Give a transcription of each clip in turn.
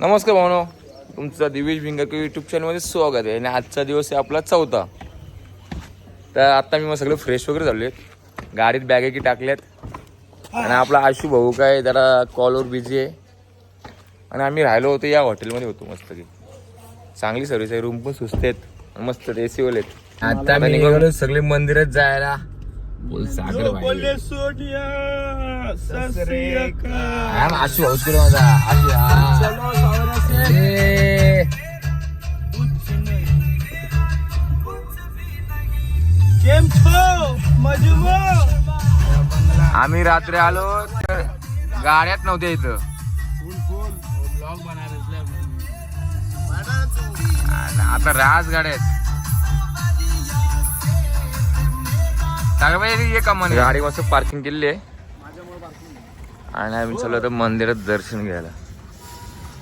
नमस्कार भावनो. तुमचं दिवेश भिंगरकर यूट्यूब चॅनलमध्ये स्वागत आहे. आणि आजचा दिवस आहे आपला चौथा. तर आता मी मग सगळे फ्रेश वगैरे झाले गाडीत बॅगे की टाकल्यात. आणि आपला आशू भाऊ काय जरा कॉलवर बिझी आहे. आणि आम्ही राहिलो होतो या हॉटेलमध्ये होतो मस्त की चांगली सर्व्हिस आहे. रूम पण सुस्त आहेत. मस्त ए सी वाले आहेत. आता आम्ही निघालो सगळे मंदिरात जायला. बोल सागर भाई. हा, आशू माझा आशू. आम्ही रात्री आलो तर गाड्यात नव्हत्या इथं. आणि आता राज गाड्या गाडी मस्त पार्किंग केलेली आहे. आणि आम्ही चाललो आता मंदिरात दर्शन घ्यायला.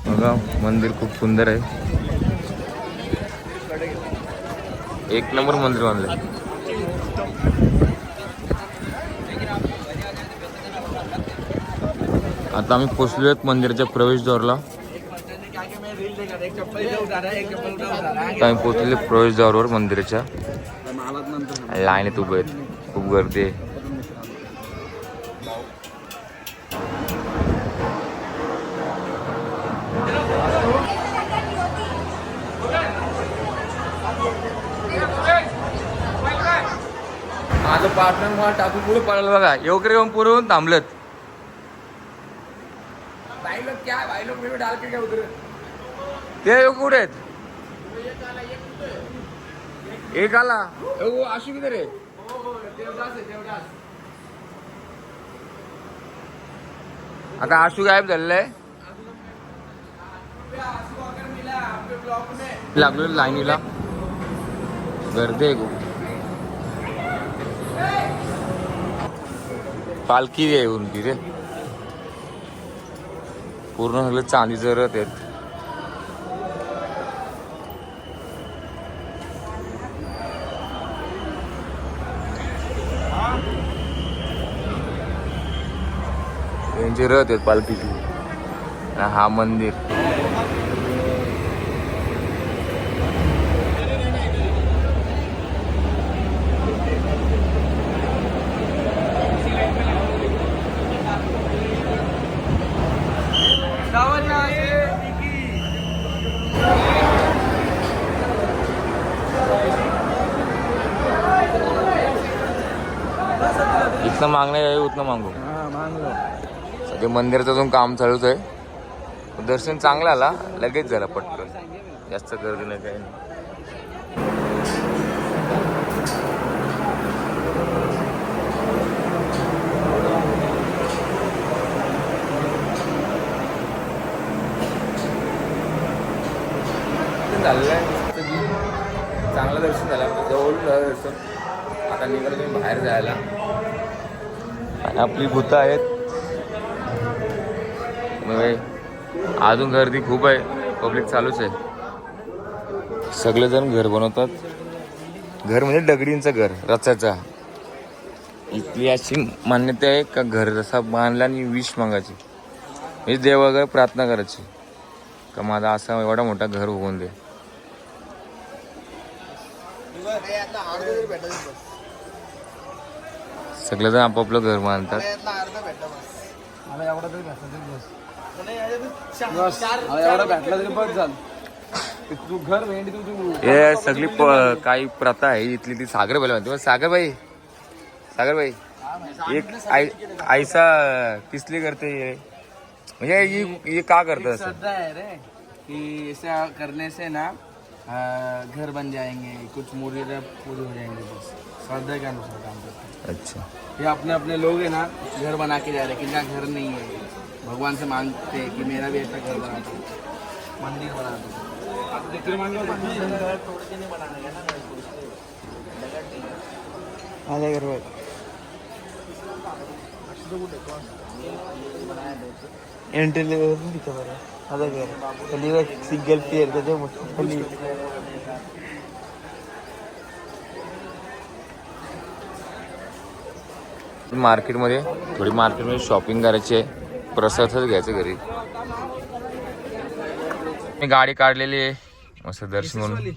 बघा मंदिर खूप सुंदर आहे. एक नंबर मंदिर बांधलं आता आम्ही पोचलो आहेत मंदिराच्या प्रवेशद्वारला. आता आम्ही पोचलेले प्रवेशद्वारावर मंदिराच्या. लाईनीत उभे आहेत. खूप गर्दी आहे माझं पार्टनर मला टाकून पुढे पळालं बघा. योग्य येऊन पुढे येऊन थांबलत. ते कुठे आहेत? एक आला. आशू किधर आहे आता आशू गायब झालेला आहे. लागलो लाईनीला. गर्दी आहे खूप. पालखी आहे उनकी रे. पूर्ण सगळं चांदीचं रथ आहेत. यांची रथ आहेत पालखीची. हा मंदिर. इथनं मागणे आहे उतनं मागू. सध्या मंदिराचं अजून काम चालूच आहे दर्शन चांगलं आला लगेच झालं पटकन. जास्त गर्दी नाही काही नाही. झालेलं आहे. चांगलं दर्शन झालं. आपलं जवळ झालं दर्शन. आता निघालो तुम्ही बाहेर जायला. आणि आपली भूतं आहेत. हे अजून गर्दी खूप आहे. पब्लिक चालूच आहे. सगळेजण घर बनवतात. घर म्हणजे दगडींचं घर रचाचा इथली अशी मान्यता आहे का घर जसा बांधला आणि विष मागायची. म्हणजे देवाकडे प्रार्थना करायची. का माझा असा एवढा मोठा घर होऊन दे. सगळेजण आपापलं घर बांधतात. एवढा भेटला तरी बस झालं. तू घर भेंडी तू हे सगळी प- काही प्रथा आहे इथली ती सागरबाई म्हणते. सागरबाई सागरबाई एक आई आयसा किसली करते ये म्हणजे ये ये का करतं असं? श्रद्धा है रे कि ऐसा करने से ना आ, घर बन जाएँगे कुछ मुरीदा पूरी हो जाएँगे बस। श्रद्धा के अनुसार काम करते हैं। अच्छा। ये अपने अपने लोग है ना घर बना के जा रहे हैं कि ना घर नहीं है। भगवान से मांगते हैं कि मेरा भी ऐसा घर बना दो। मंदिर बना दो। आले घर एंट्री लेवल घर खाली सिंगल मार्केटमध्ये थोडी मार्केटमध्ये शॉपिंग करायची आहे. प्रसादच घ्यायचं घरी. मी गाडी काढलेली आहे. मस्त दर्शन करून.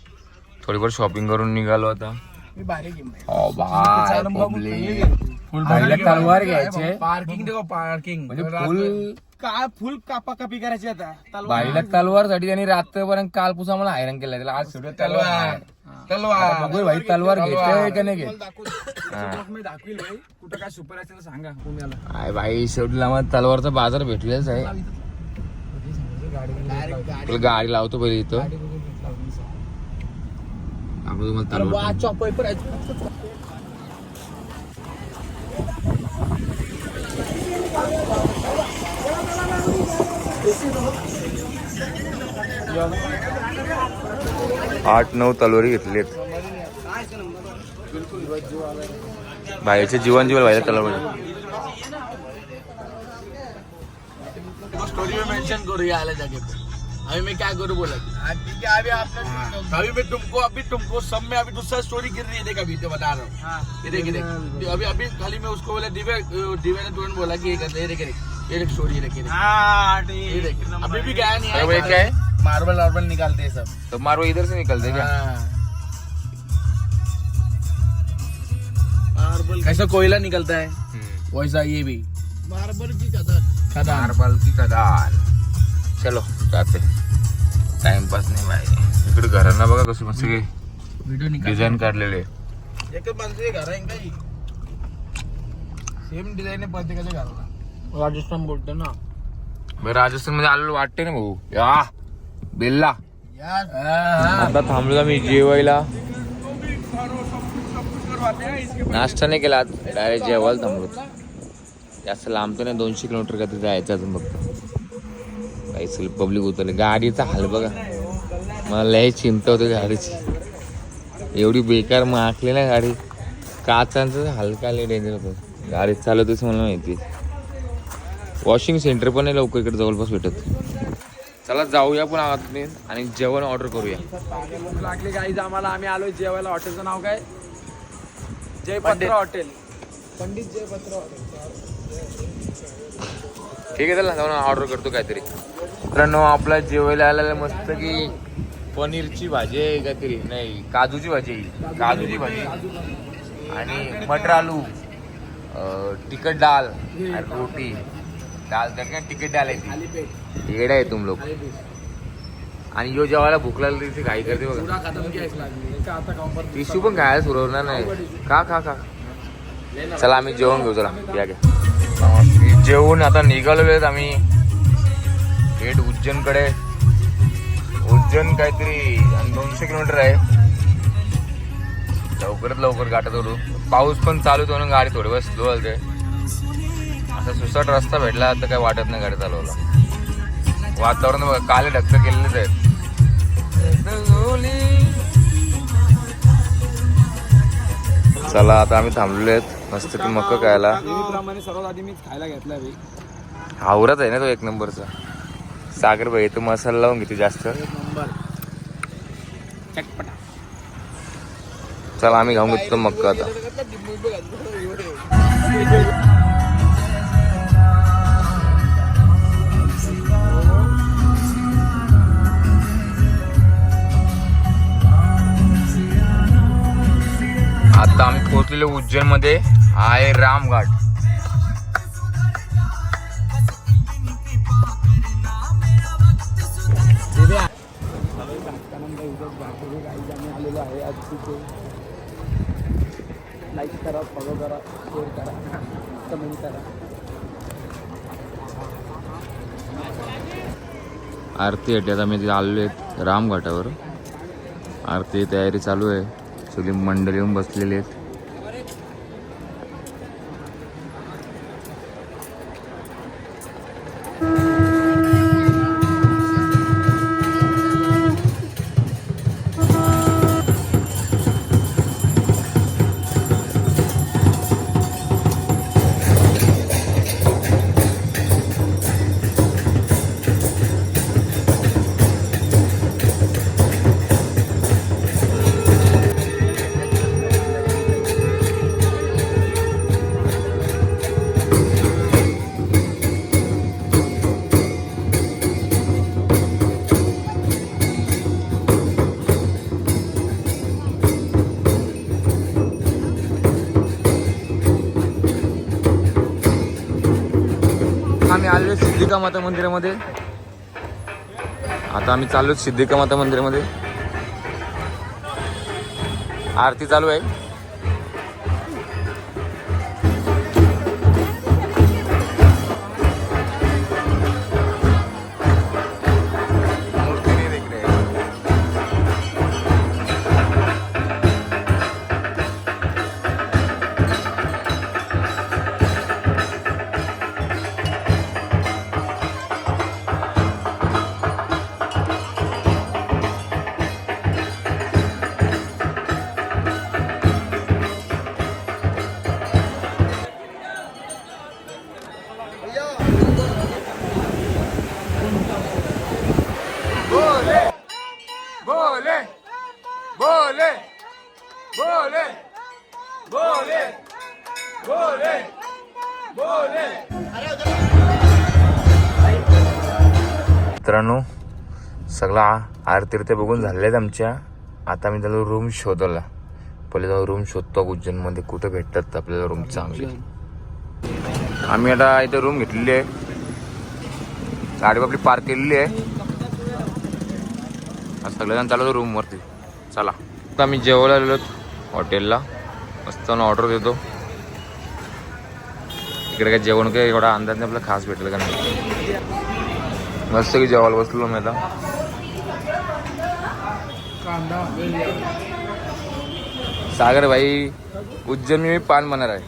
थोडीफार शॉपिंग करून निघालो आता. मी भारी गेम ओ बाय पब्लिक. तलवार घ्यायचे पार्किंग देखो पार्किंग म्हणजे फुल काय फुल कापा कापी करायची आता? बाईला तलवारसाठी त्यांनी रात्रपर्यंत कालपूस आम्हाला हैराण केला. त्याला आज शेवटी तलवार. तलवार. बघू भाई तलवार घेतोय का नाही घेत? मी दाखवील भाई कुठं काय सुपर सांगा पुण्याला. आय भाई शेवटी आम्हाला तलवारचा बाजार भेटलेच आहे. गाडी लावतो पहिले इथं. आपण तुम्हाला तलवार चॉपर आठ नऊ तलवारी घेतलेत बाहेरचे जीवन जीवन बाहेर तलवारी स्टोरी में मेंशन करो ये आला जाके अभी मैं क्या करूँ बोला? ठीक है अभी आपने अभी मैं तुमको अभी तुमको सब में अभी दूसरा स्टोरी गिर रही है देख अभी तो बता रहा हूँ। ये देख देख। अभी अभी खाली मैं उसको बोला दिव्या दिव्या ने तुरंत बोला कि ये देख ये देख ये स्टोरी ये देख ये देख। अभी भी गया नहीं भाई क्या है? मार्बल वार्बल निकालते हैं सब। तो मारो इधर से निकलते क्या? मार्बल कैसा कोयला निकलता है। वैसा ये भी। मार्बल की कदर। मार्बल की कदार। चलो। जाते टाइमपास नाही भाई. इकडे घरांना बघा कसे मस्त निकाल. डिझाईन काढलेले काही? सेम डिझाईन आहे प्रत्येकाच्या घराला. राजस्थान बोलतो ना. राजस्थानमध्ये आलेलो वाटते ना भाऊ. या. बेल्ला. यार. आता थांबलो आम्ही जेवायला. नाश्ता नाही केला डायरेक्ट जेवायला थांबलो. जास्त लांब तर नाही दोनशे किलोमीटर कधी जायचं अजून फक्त. काही सगळी पब्लिक उतरली गाडीचा हाल बघा. मला लय चिंता होती गाडीची. एवढी बेकार माकली ना गाडी. काचांचं हलका लय डेंजर होतं. गाडी चालवतेच मला माहिती. वॉशिंग सेंटर पण नाही लवकर इकडे जवळपास भेटत. चला जाऊया पण आत आणि जेवण ऑर्डर करूया. लागले गाईज आम्हाला आम्ही आलोय जेवायला. हॉटेलचं नाव काय? जयपत्र हॉटेल पंडित जयपत्र हॉटेल ठीक आहे चला जाऊन ऑर्डर करतो काहीतरी. मित्रांनो आपला जेवायला आलेला मस्त की पनीरची भाजी आहे काहीतरी. नाही काजूची भाजी आहे. काजूची भाजी. आणि मटर आलू तिखट डाल आणि रोटी. डाल तर काय तिखट डाल आहे ती. येडा आहे तुम लोक. आणि यो जेवायला भूक लागली तिथे घाई करते बघा. टिश्यू पण खायला सुरवणार नाही. का का का चला आम्ही जेवण घेऊ चला. या घ्या जेवून आता निघालो आम्ही. थेट उज्जैनकडे. उज्जैन काहीतरी आणि दोनशे किलोमीटर आहे. लवकरात लवकर गाठत होतो पाऊस पण चालू होतो म्हणून गाडी थोडी वेळ स्लो हलते असा सुसाट रस्ता भेटला तर काय वाटत नाही गाडी चालवला वातावरण बघा काले ढक्क केलेलेच आहेत. चला आता आम्ही थांबलेलो आहेत मस्त की मक्क खायला. नेहमीप्रमाणे सर्वात आधी मीच खायला घेतला बी. आवरत आहे ना तो एक नंबरचा. सागर भाई तो मसाला लावून घेते जास्त. एक नंबर. चटपटा. चला आम्ही खाऊन घेतो तो मक्का आता. आता आम्ही पोहोचलेलो उज्जैनमध्ये हा आहे रामघाट आरती आलेलो आहे आज तिथे लाईक करा फॉलो करा शेअर करा कमेंट करा आरती आहे आता आलेलो आहेत रामघाटावर आरती तयारी चालू आहे. सगळी मंडळी येऊन बसलेली आहेत. सिद्धिका माता मंदिरामध्ये. आता आम्ही चाललो सिद्धिका माता मंदिरामध्ये. आरती चालू आहे. मित्रांनो सगळा आरती ते बघून आहेत आमच्या. आता मी त्याला रूम शोधला पहिले जाऊ रूम शोधतो उज्जैनमध्ये कुठं भेटतात आपल्याला रूम चांगली. आम्ही आता इथे रूम घेतलेली आहे. गाडी आपली पार्क केलेली आहे. सगळेजण चालवतो रूमवरती चला. आता आम्ही जेवायला आलेलो हॉटेलला. मस्त ऑर्डर देतो. इकडे काय जेवण काय एवढा अंदाज नाही आपला खास भेटेल का नाही. मस्त की जेवायला बसलो मी आता सागर भाई उज्जैन में भी पान बना रहा है।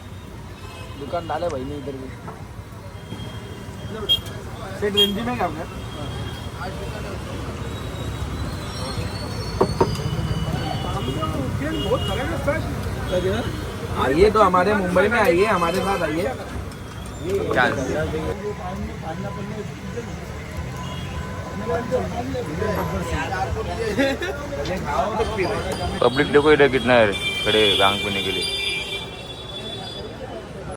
दुकान डाले भाई नहीं इधर भी। सेठ रेंजी में क्या आइए तो हमारे मुंबई में आइए हमारे साथ आइए। पब्लिक देखो इधर कितना है खड़े गांग पीने के लिए।